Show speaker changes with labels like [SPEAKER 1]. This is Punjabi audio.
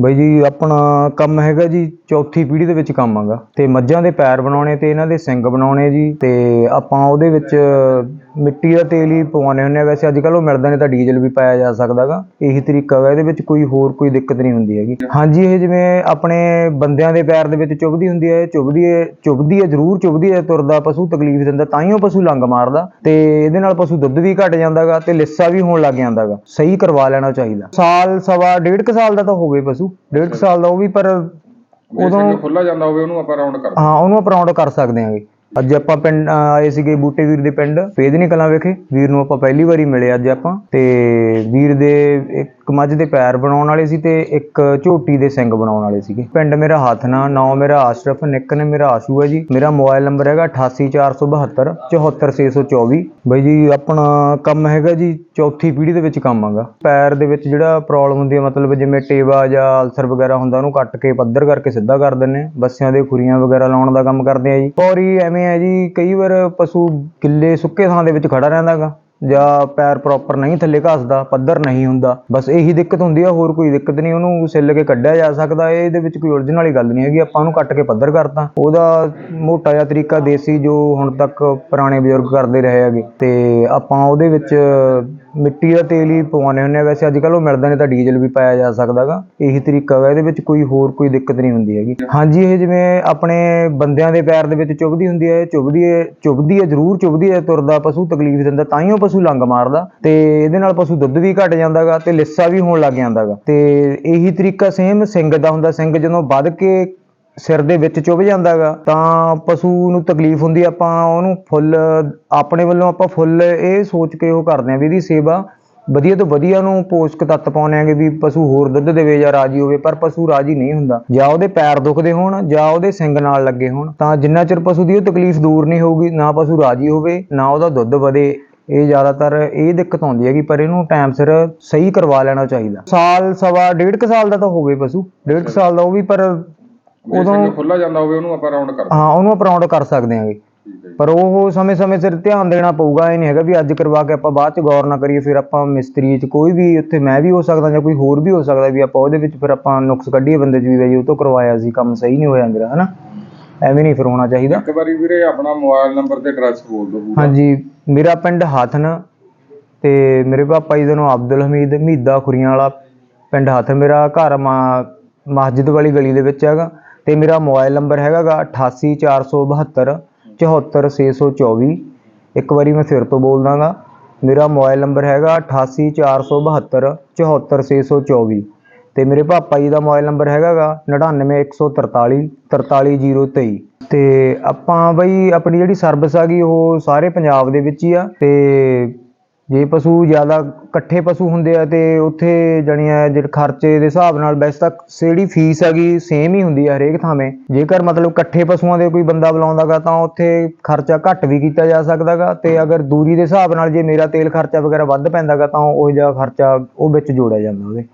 [SPEAKER 1] ਬਾਈ ਜੀ, ਆਪਣਾ ਕੰਮ ਹੈਗਾ ਜੀ, ਚੌਥੀ ਪੀੜ੍ਹੀ ਦੇ ਵਿੱਚ ਕੰਮ ਹੈਗਾ। ਤੇ ਮੱਝਾਂ ਦੇ ਪੈਰ ਬਣਾਉਣੇ ਤੇ ਇਹਨਾਂ ਦੇ ਸਿੰਗ ਬਣਾਉਣੇ ਜੀ, ਤੇ ਆਪਾਂ ਉਹਦੇ ਵਿੱਚ ਮਿੱਟੀ ਦਾ ਤੇਲ ਹੀ ਪਵਾਉਂਦੇ ਹੁੰਦੇ ਆ। ਵੈਸੇ ਅੱਜ ਕੱਲ੍ਹ ਉਹ ਮਿਲਦਾ ਨਹੀਂ ਤਾਂ ਡੀਜ਼ਲ ਵੀ ਪਾਇਆ ਜਾ ਸਕਦਾਗਾ ਇਹੀ ਤਰੀਕਾ ਹੈਗਾ ਇਹਦੇ ਵਿੱਚ ਕੋਈ ਹੋਰ ਕੋਈ ਦਿੱਕਤ ਨਹੀਂ ਹੁੰਦੀ ਹੈਗੀ। ਹਾਂਜੀ ਇਹ ਜਿਵੇਂ ਆਪਣੇ ਬੰਦਿਆਂ ਦੇ ਪੈਰ ਦੇ ਵਿੱਚ ਚੁਭਦੀ ਹੁੰਦੀ ਹੈ ਚੁਭਦੀ ਹੈ ਚੁਭਦੀ ਹੈ ਜ਼ਰੂਰ ਚੁਭਦੀ ਹੈ ਤੁਰਦਾ ਪਸ਼ੂ ਤਕਲੀਫ ਦਿੰਦਾ ਤਾਂ ਹੀ ਉਹ ਪਸ਼ੂ ਲੰਗ ਮਾਰਦਾ। ਤੇ ਇਹਦੇ ਨਾਲ ਪਸ਼ੂ ਦੁੱਧ ਵੀ ਘਟ ਜਾਂਦਾਗਾ ਤੇ ਲਿੱਸਾ ਵੀ ਹੋਣ ਲੱਗ ਜਾਂਦਾਗਾ ਸਹੀ ਕਰਵਾ ਲੈਣਾ ਚਾਹੀਦਾ। ਸਾਲ ਸਵਾ ਡੇਢ ਕੁ ਸਾਲ ਦਾ ਤਾਂ ਹੋ ਗਏ ਪਸ਼ੂ। ਡੇਢ ਕੁ ਸਾਲ ਦਾ ਉਹ ਵੀ ਪਰ
[SPEAKER 2] ਉਦੋਂ ਖੁੱਲਾ ਜਾਂਦਾ ਹੋਵੇ ਉਹਨੂੰ ਆਪਾਂ ਰਾਉਂਡ ਕਰ
[SPEAKER 1] ਹਾਂ ਉਹਨੂੰ ਆਪਾਂ ਰਾਉਂਡ ਕਰ ਸਕਦੇ ਹਾਂਗੇ ਅੱਜ ਆਪਾਂ ਪਿੰਡ ਆਏ ਸੀਗੇ ਬੂਟੇ ਵੀਰ ਦੇ ਪਿੰਡ ਫੇਦਨੀ ਕਲਾਂ ਵਿਖੇ। ਵੀਰ ਨੂੰ ਆਪਾਂ ਪਹਿਲੀ ਵਾਰੀ ਮਿਲੇ ਅੱਜ ਆਪਾਂ। ਤੇ ਵੀਰ ਦੇ ਇੱਕ ਮੱਝ ਦੇ ਪੈਰ ਬਣਾਉਣ ਵਾਲੇ ਸੀ ਤੇ ਇੱਕ ਝੋਟੀ ਦੇ ਸਿੰਘ ਬਣਾਉਣ ਵਾਲੇ ਸੀਗੇ। ਪਿੰਡ ਮੇਰਾ ਹੱਥਨਾ ਨਾਮ ਮੇਰਾ ਆਸ਼ਰਫ, ਨਿੱਕ ਨੇ ਮੇਰਾ ਆਸ਼ੂ ਹੈ ਜੀ। ਮੇਰਾ ਮੋਬਾਈਲ ਨੰਬਰ ਹੈਗਾ 88472 74624 ਬਈ ਜੀ, ਆਪਣਾ ਕੰਮ ਹੈਗਾ ਜੀ, ਚੌਥੀ ਪੀੜ੍ਹੀ ਦੇ ਵਿੱਚ ਕੰਮ ਹੈਗਾ। ਪੈਰ ਦੇ ਵਿੱਚ ਜਿਹੜਾ ਪ੍ਰੋਬਲਮ ਹੁੰਦੀ ਹੈ ਮਤਲਬ ਜਿਵੇਂ ਟੇਵਾ ਜਾਂ ਅਲਸਰ ਵਗੈਰਾ ਹੁੰਦਾ, ਉਹਨੂੰ ਕੱਟ ਕੇ ਪੱਧਰ ਕਰਕੇ ਸਿੱਧਾ ਕਰ ਦਿੰਨੇ ਬੱਸਿਆਂ ਦੇ ਖੁਰੀਆਂ ਵਗੈਰਾ ਲਾਉਣ ਦਾ ਕੰਮ ਕਰਦੇ ਆ ਜੀ। ਪੌਰੀ ਐਵੇਂ ਹੈ ਜੀ, ਕਈ ਵਾਰ ਪਸ਼ੂ ਕਿੱਲੇ ਸੁੱਕੇ ਥਾਂ ਦੇ ਵਿੱਚ ਖੜਾ ਰਹਿੰਦਾਗਾ, ਜਾਂ ਪੈਰ ਪ੍ਰੋਪਰ ਨਹੀਂ ਥੱਲੇ ਘਸਦਾ, ਪੱਧਰ ਨਹੀਂ ਹੁੰਦਾ, ਬਸ ਇਹੀ ਦਿੱਕਤ ਹੁੰਦੀ ਆ, ਹੋਰ ਕੋਈ ਦਿੱਕਤ ਨਹੀਂ, ਉਹਨੂੰ ਸਿੱਲ ਕੇ ਕੱਢਿਆ ਜਾ ਸਕਦਾ, ਇਹਦੇ ਵਿੱਚ ਕੋਈ ਉਲਝਣ ਵਾਲੀ ਗੱਲ ਨਹੀਂ ਹੈਗੀ, ਆਪਾਂ ਉਹਨੂੰ ਕੱਟ ਕੇ ਪੱਧਰ ਕਰਤਾ। ਉਹਦਾ ਮੋਟਾ ਜਿਹਾ ਤਰੀਕਾ ਦੇਸੀ ਜੋ ਹੁਣ ਤੱਕ ਪੁਰਾਣੇ ਬਜ਼ੁਰਗ ਕਰਦੇ ਰਹੇ ਹੈਗੇ, ਤੇ ਆਪਾਂ ਉਹਦੇ ਵਿੱਚ ਮਿੱਟੀ ਦਾ ਤੇਲ ਹੀ ਪਵਾਉਂਦੇ ਹੁੰਦੇ ਆ। ਵੈਸੇ ਅੱਜ ਕੱਲ੍ਹ ਉਹ ਮਿਲਦਾ ਨਹੀਂ ਤਾਂ ਡੀਜ਼ਲ ਵੀ ਪਾਇਆ ਜਾ ਸਕਦਾਗਾ। ਇਹੀ ਤਰੀਕਾ ਹੈਗਾ ਇਹਦੇ ਵਿੱਚ ਕੋਈ ਹੋਰ ਕੋਈ ਦਿੱਕਤ ਨਹੀਂ ਹੁੰਦੀ ਹੈਗੀ। ਹਾਂਜੀ, ਇਹ ਜਿਵੇਂ ਆਪਣੇ ਬੰਦਿਆਂ ਦੇ ਪੈਰ ਦੇ ਵਿੱਚ ਚੁਭਦੀ ਹੁੰਦੀ ਹੈ ਇਹ ਚੁਭਦੀ ਹੈ ਚੁਭਦੀ ਹੈ, ਜ਼ਰੂਰ ਚੁਭਦੀ ਹੈ, ਤੁਰਦਾ ਪਸ਼ੂ ਤਕਲੀਫ ਦਿੰਦਾ, ਤਾਂ ਹੀ ਉਹ ਪਸ਼ੂ ਲੰਗ ਮਾਰਦਾ। ਤੇ ਇਹਦੇ ਨਾਲ ਪਸ਼ੂ ਦੁੱਧ ਵੀ ਘਟ ਜਾਂਦਾਗਾ ਤੇ ਲਿੱਸਾ ਵੀ ਹੋਣ ਲੱਗ ਜਾਂਦਾਗਾ। ਤੇ ਇਹੀ ਤਰੀਕਾ ਸੇਮ ਸਿੰਗ ਦਾ ਹੁੰਦਾ ਸਿੰਗ ਜਦੋਂ ਵੱਧ ਕੇ ਸਿਰ ਦੇ ਵਿੱਚ ਚੁੱਭ ਜਾਂਦਾਗਾ, ਤਾਂ ਪਸ਼ੂ ਨੂੰ ਤਕਲੀਫ ਹੁੰਦੀ ਆਪਾਂ ਉਹਨੂੰ ਫੁੱਲ, ਆਪਣੇ ਵੱਲੋਂ ਆਪਾਂ ਫੁੱਲ ਇਹ ਸੋਚ ਕੇ ਉਹ ਕਰਦੇ ਆ ਵੀ ਇਹਦੀ ਸੇਵਾ ਵਧੀਆ ਤੋਂ ਵਧੀਆ ਨੂੰ ਪੋਸ਼ਕ ਤੱਤ ਪਾਉਂਦੇ ਆਂਗੇ ਵੀ ਪਸ਼ੂ ਹੋਰ ਦੁੱਧ ਦੇਵੇ ਜਾਂ ਰਾਜੀ ਹੋਵੇ, ਪਰ ਪਸ਼ੂ ਰਾਜੀ ਨਹੀਂ ਹੁੰਦਾ। ਜਾਂ ਉਹਦੇ ਪੈਰ ਦੁਖਦੇ ਹੋਣ, ਜਾਂ ਉਹਦੇ ਸਿੰਗ ਨਾਲ ਲੱਗੇ ਹੋਣ, ਤਾਂ ਜਿੰਨਾ ਚਿਰ ਪਸ਼ੂ ਦੀ ਉਹ ਤਕਲੀਫ ਦੂਰ ਨਹੀਂ ਹੋਊਗੀ, ਨਾ ਪਸ਼ੂ ਰਾਜੀ ਹੋਵੇ, ਨਾ ਉਹਦਾ ਦੁੱਧ ਵਧੇ, ਇਹ ਜ਼ਿਆਦਾਤਰ ਇਹ ਦਿੱਕਤ ਆਉਂਦੀ ਹੈਗੀ, ਪਰ ਇਹਨੂੰ ਟਾਈਮ ਸਿਰ ਸਹੀ ਕਰਵਾ ਲੈਣਾ ਚਾਹੀਦਾ। ਸਾਲ, ਸਵਾ, ਡੇਢ ਕੁ ਸਾਲ ਦਾ ਤਾਂ ਹੋ ਗਏ ਪਸ਼ੂ, ਡੇਢ ਕੁ ਸਾਲ ਦਾ ਉਹ ਵੀ, ਪਰ
[SPEAKER 2] ਉਦੋਂ ਖੁੱਲਾ ਜਾਂਦਾ ਹੋਵੇ ਉਹਨੂੰ ਆਪਾਂ ਰਾਉਂਡ ਕਰ
[SPEAKER 1] ਹਾਂ ਉਹਨੂੰ ਆਪਾਂ ਰਾਉਂਡ ਕਰ ਸਕਦੇ ਹਾਂਗੇ। ਪਰ ਉਹ ਸਮੇਂ-ਸਮੇਂ ਸਿਰ ਧਿਆਨ ਦੇਣਾ ਪਊਗਾ ਇਹ ਨਹੀਂ ਹੈਗਾ ਵੀ ਅੱਜ ਕਰਵਾ ਕੇ ਆਪਾਂ ਬਾਅਦ ਚ ਗੌਰ ਨਾ ਕਰੀਏ ਫਿਰ ਆਪਾਂ ਮਿਸਤਰੀ ਚ ਕੋਈ ਵੀ ਉੱਥੇ ਮੈਂ ਵੀ ਹੋ ਸਕਦਾ ਜਾਂ ਕੋਈ ਹੋਰ ਵੀ ਹੋ ਸਕਦਾ ਵੀ ਆਪਾਂ ਉਹਦੇ ਵਿੱਚ ਫਿਰ ਆਪਾਂ ਨੁਕਸ ਕੱਢੀਏ ਬੰਦੇ ਚ ਵੀ ਵੀ ਉਹ ਤੋਂ ਕਰਵਾਇਆ ਸੀ ਕੰਮ ਸਹੀ ਨਹੀਂ ਹੋਇਆ ਮੇਰਾ ਹਨਾ? ਐਵੇਂ ਨਹੀਂ ਫਿਰ ਹੋਣਾ ਚਾਹੀਦਾ।
[SPEAKER 2] ਇੱਕ ਵਾਰੀ ਵੀਰੇ ਆਪਣਾ ਮੋਬਾਈਲ ਨੰਬਰ ਤੇ ਐਡਰੈਸ ਬੋਲ ਦਿਓ ਪੂਰਾ।
[SPEAKER 1] ਹਾਂਜੀ ਮੇਰਾ ਪਿੰਡ ਹਾਥਨ ਤੇ ਮੇਰੇ ਪਾਪਾ ਜੀ ਦਾ ਨਾਮ ਅਬਦੁਲ ਹਮੀਦ ਮੀਦਾ ਖੁਰੀਆਂ ਵਾਲਾ ਪਿੰਡ ਹਾਥਨ। ਮੇਰਾ ਘਰ ਮਾ ਮਸਜਿਦ ਵਾਲੀ ਗਲੀ ਦੇ ਵਿੱਚ ਹੈਗਾ। ਤੇ ਮੇਰਾ ਮੋਬਾਈਲ ਨੰਬਰ ਹੈਗਾ ਗਾ 88472 74624 ਇੱਕ ਵਾਰੀ ਮੈਂ ਫਿਰ ਤੋਂ ਬੋਲਦਾਂਗਾ। ਮੇਰਾ ਮੋਬਾਈਲ ਨੰਬਰ ਹੈਗਾ 88472 74624 ਤੇ ਮੇਰੇ ਪਾਪਾ ਜੀ ਦਾ ਮੋਬਾਈਲ ਨੰਬਰ ਹੈਗਾ ਗਾ 99143 43023 ਤੇ ਆਪਾਂ ਬਈ ਆਪਣੀ ਜਿਹੜੀ ਸਰਵਿਸ ਆ ਗਈ, ਉਹ ਸਾਰੇ ਪੰਜਾਬ ਦੇ ਵਿੱਚ ਹੀ ਆ। ਤੇ ਜੇ ਪਸ਼ੂ ਜ਼ਿਆਦਾ ਇਕੱਠੇ ਪਸ਼ੂ ਹੁੰਦੇ ਆ ਤੇ ਉੱਥੇ ਜਣੀਆਂ ਜਿਹੜੇ ਖਰਚੇ ਦੇ ਹਿਸਾਬ ਨਾਲ ਵੈਸੇ ਤਾਂ ਜਿਹੜੀ ਫੀਸ ਹੈਗੀ ਸੇਮ ਹੀ ਹੁੰਦੀ ਆ ਹਰੇਕ ਥਾਵੇਂ। ਜੇਕਰ ਮਤਲਬ ਇਕੱਠੇ ਪਸ਼ੂਆਂ ਦੇ ਕੋਈ ਬੰਦਾ ਬੁਲਾਉਂਦਾਗਾ ਤਾਂ ਉੱਥੇ ਖਰਚਾ ਘੱਟ ਵੀ ਕੀਤਾ ਜਾ ਸਕਦਾਗਾ ਤੇ ਅਗਰ ਦੂਰੀ ਦੇ ਹਿਸਾਬ ਨਾਲ ਜੇ ਮੇਰਾ ਤੇਲ ਖਰਚਾ ਵਗੈਰਾ ਵੱਧ ਪੈਂਦਾਗਾ ਤਾਂ ਉਹ ਜਿਹਾ ਖਰਚਾ ਉਹ ਵਿੱਚ ਜੋੜਿਆ ਜਾਂਦਾ ਉਹਦੇ।